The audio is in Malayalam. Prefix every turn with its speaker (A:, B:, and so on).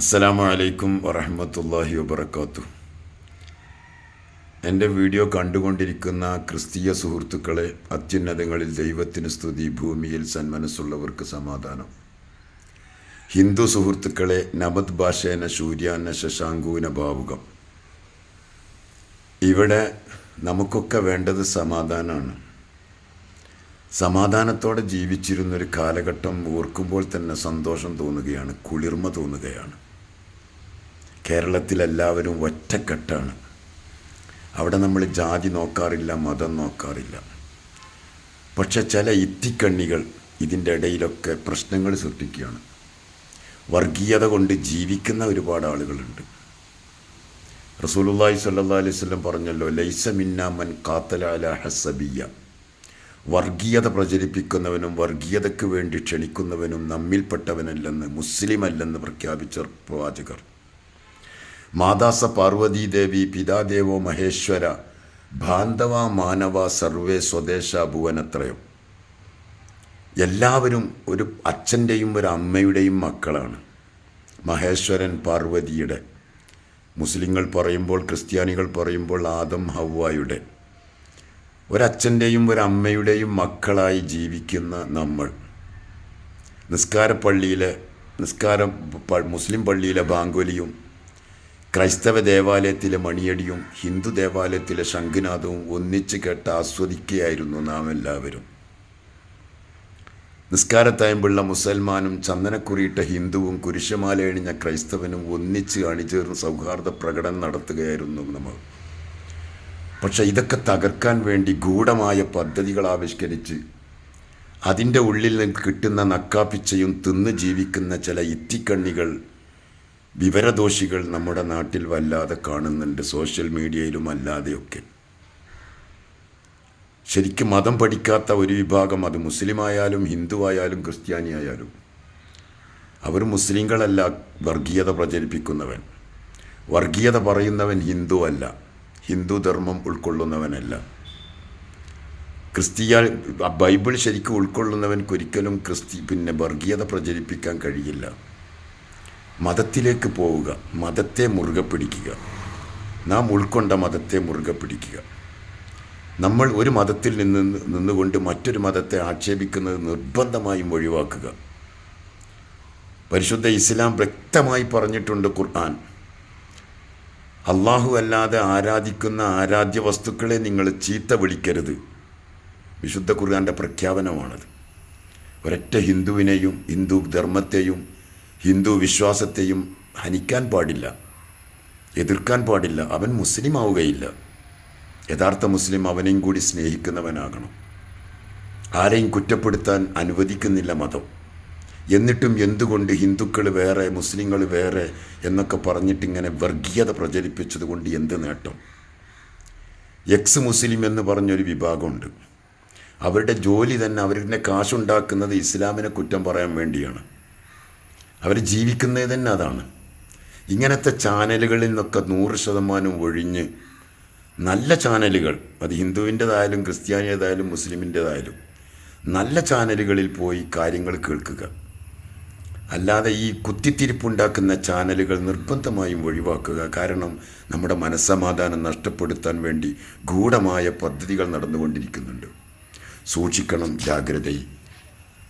A: അസ്സലാമു അലൈക്കും വറഹമത്തല്ലാഹി വബർക്കാത്തു എന്റെ വീഡിയോ കണ്ടുകൊണ്ടിരിക്കുന്ന ക്രിസ്തീയ സുഹൃത്തുക്കളെ അത്യുന്നതങ്ങളിൽ ദൈവത്തിന് സ്തുതി ഭൂമിയിൽ സന്മനസ്സുള്ളവർക്ക് സമാധാനം. ഹിന്ദു സുഹൃത്തുക്കളെ നബദ് ഭാഷേന സൂര്യാന ശശാങ്കൂന ഭാവുകം. ഇവിടെ നമുക്കൊക്കെ വേണ്ടത് സമാധാനമാണ് സമാധാനത്തോടെ ജീവിച്ചിരുന്നൊരു കാലഘട്ടം ഓർക്കുമ്പോൾ തന്നെ സന്തോഷം തോന്നുകയാണ് കുളിർമ തോന്നുകയാണ്. കേരളത്തിലെല്ലാവരും ഒറ്റക്കെട്ടാണ്. അവിടെ നമ്മൾ ജാതി നോക്കാറില്ല മതം നോക്കാറില്ല. പക്ഷെ ചില ഇത്തിക്കണ്ണികൾ ഇതിന്റെ ഇടയിലൊക്കെ പ്രശ്നങ്ങൾ സൃഷ്ടിക്കുകയാണ്. വർഗീയത കൊണ്ട് ജീവിക്കുന്ന ഒരുപാട് ആളുകളുണ്ട്. റസൂലുള്ളാഹി സ്വല്ലല്ലാഹി അലൈഹി വസല്ലം പറഞ്ഞല്ലോ ലൈസ മിന്നാമൻ അലാ ഹസബിയ വർഗീയത പ്രചരിപ്പിക്കുന്നവനും വർഗീയതയ്ക്ക് വേണ്ടി ക്ഷണിക്കുന്നവനും നമ്മിൽപ്പെട്ടവനല്ലെന്ന് മുസ്ലിം അല്ലെന്ന് പ്രഖ്യാപിച്ച പ്രവാചകർ. മാതാസ പാർവതീദേവി പിതാദേവോ മഹേശ്വര ബാന്ധവ മാനവ സർവേ സ്വദേശ ഭുവനത്രയം. എല്ലാവരും ഒരു അച്ഛന്റെയും ഒരു അമ്മയുടെയും മക്കളാണ്. മഹേശ്വരൻ പാർവതിയുടെ. മുസ്ലിങ്ങൾ പറയുമ്പോൾ ക്രിസ്ത്യാനികൾ പറയുമ്പോൾ ആദം ഹവ്വായുടെ. ഒരച്ഛന്റെയും ഒരമ്മയുടെയും മക്കളായി ജീവിക്കുന്ന നമ്മൾ. നിസ്കാരപ്പള്ളിയിലെ നിസ്കാരം മുസ്ലിം പള്ളിയിലെ ബാങ്കൊലിയും ക്രൈസ്തവ ദേവാലയത്തിലെ മണിയടിയും ഹിന്ദു ദേവാലയത്തിലെ ശംഖുനാഥവും ഒന്നിച്ച് കേട്ട് ആസ്വദിക്കുകയായിരുന്നു നാം എല്ലാവരും. നിസ്കാരത്തായമ്പുള്ള മുസൽമാനും ചന്ദനക്കുറിയിട്ട ഹിന്ദുവും കുരിശമാല എണിഞ്ഞ ക്രൈസ്തവനും ഒന്നിച്ച് അണിചേർന്ന് സൗഹാർദ്ദ പ്രകടനം നടത്തുകയായിരുന്നു നമ്മൾ. പക്ഷേ ഇതൊക്കെ തകർക്കാൻ വേണ്ടി ഗൂഢമായ പദ്ധതികൾ ആവിഷ്കരിച്ച് അതിന്റെ ഉള്ളിൽ നിന്ന് കിട്ടുന്ന നക്കാപ്പിച്ചയും തിന്ന് ജീവിക്കുന്ന ചില ഇത്തിക്കണ്ണികൾ വിവരദോഷികൾ നമ്മുടെ നാട്ടിൽ വല്ലാതെ കാണുന്നുണ്ട് സോഷ്യൽ മീഡിയയിലും അല്ലാതെയൊക്കെ. ശരിക്കും മതം പഠിക്കാത്ത ഒരു വിഭാഗം അത് മുസ്ലിമായാലും ക്രിസ്ത്യാനി ആയാലും അവർ മുസ്ലിങ്ങളല്ല വർഗീയത പ്രചരിപ്പിക്കുന്നവൻ. വർഗീയത പറയുന്നവൻ ഹിന്ദു അല്ല ഹിന്ദു ധർമ്മം ഉൾക്കൊള്ളുന്നവനല്ല. ക്രിസ്തീയ ബൈബിൾ ശരിക്കും ഉൾക്കൊള്ളുന്നവൻക്കൊരിക്കലും ക്രിസ്തി പിന്നെ വർഗീയത പ്രചരിപ്പിക്കാൻ കഴിയില്ല. മതത്തിലേക്ക് പോവുക മതത്തെ മുറുകെ പിടിക്കുക. നാം ഉൾക്കൊണ്ട മതത്തെ മുറുകെ പിടിക്കുക. നമ്മൾ ഒരു മതത്തിൽ നിന്ന് നിന്നുകൊണ്ട് മറ്റൊരു മതത്തെ ആക്ഷേപിക്കുന്നത് നിർബന്ധമായും ഒഴിവാക്കുക. പരിശുദ്ധ ഇസ്ലാം വ്യക്തമായി പറഞ്ഞിട്ടുണ്ട് ഖുർആൻ. അള്ളാഹു അല്ലാതെ ആരാധിക്കുന്ന ആരാധ്യ വസ്തുക്കളെ നിങ്ങൾ ചീത്ത വിളിക്കരുത്. വിശുദ്ധ ഖുർആന്റെ പ്രഖ്യാപനമാണത്. ഒരൊറ്റ ഹിന്ദുവിനെയും ഹിന്ദു ധർമ്മത്തെയും ഹിന്ദു വിശ്വാസത്തെയും ഹനിക്കാൻ പാടില്ല എതിർക്കാൻ പാടില്ല അവൻ മുസ്ലിം ആവുകയില്ല യഥാർത്ഥ മുസ്ലിം അവനെയും കൂടി സ്നേഹിക്കുന്നവനാകണം. ആരെയും കുറ്റപ്പെടുത്താൻ അനുവദിക്കുന്നില്ല മതം. എന്നിട്ടും എന്തുകൊണ്ട് ഹിന്ദുക്കൾ വേറെ മുസ്ലിങ്ങൾ വേറെ എന്നൊക്കെ പറഞ്ഞിട്ട് ഇങ്ങനെ വർഗീയത പ്രചരിപ്പിച്ചത് കൊണ്ട് എന്ത് നേട്ടം? എക്സ് മുസ്ലിം എന്ന് പറഞ്ഞൊരു വിഭാഗമുണ്ട്. അവരുടെ ജോലി തന്നെ അവരുടെ കാശുണ്ടാക്കുന്നത് ഇസ്ലാമിനെ കുറ്റം പറയാൻ വേണ്ടിയാണ്. അവർ ജീവിക്കുന്നത് തന്നെ അതാണ്. ഇങ്ങനത്തെ ചാനലുകളിൽ നിന്നൊക്കെ നൂറ് ശതമാനം ഒഴിഞ്ഞ് നല്ല ചാനലുകൾ അത് ഹിന്ദുവിന്റെതായാലും ക്രിസ്ത്യാനിയതായാലും മുസ്ലിമിന്റെതായാലും നല്ല ചാനലുകളിൽ പോയി കാര്യങ്ങൾ കേൾക്കുക. അല്ലാതെ ഈ കുത്തിത്തിരിപ്പുണ്ടാക്കുന്ന ചാനലുകൾ നിർബന്ധമായും ഒഴിവാക്കുക. കാരണം നമ്മുടെ മനസ്സമാധാനം നഷ്ടപ്പെടുത്താൻ വേണ്ടി ഗൂഢമായ പദ്ധതികൾ നടന്നുകൊണ്ടിരിക്കുന്നുണ്ട്. സൂക്ഷിക്കണം ജാഗ്രതയിൽ.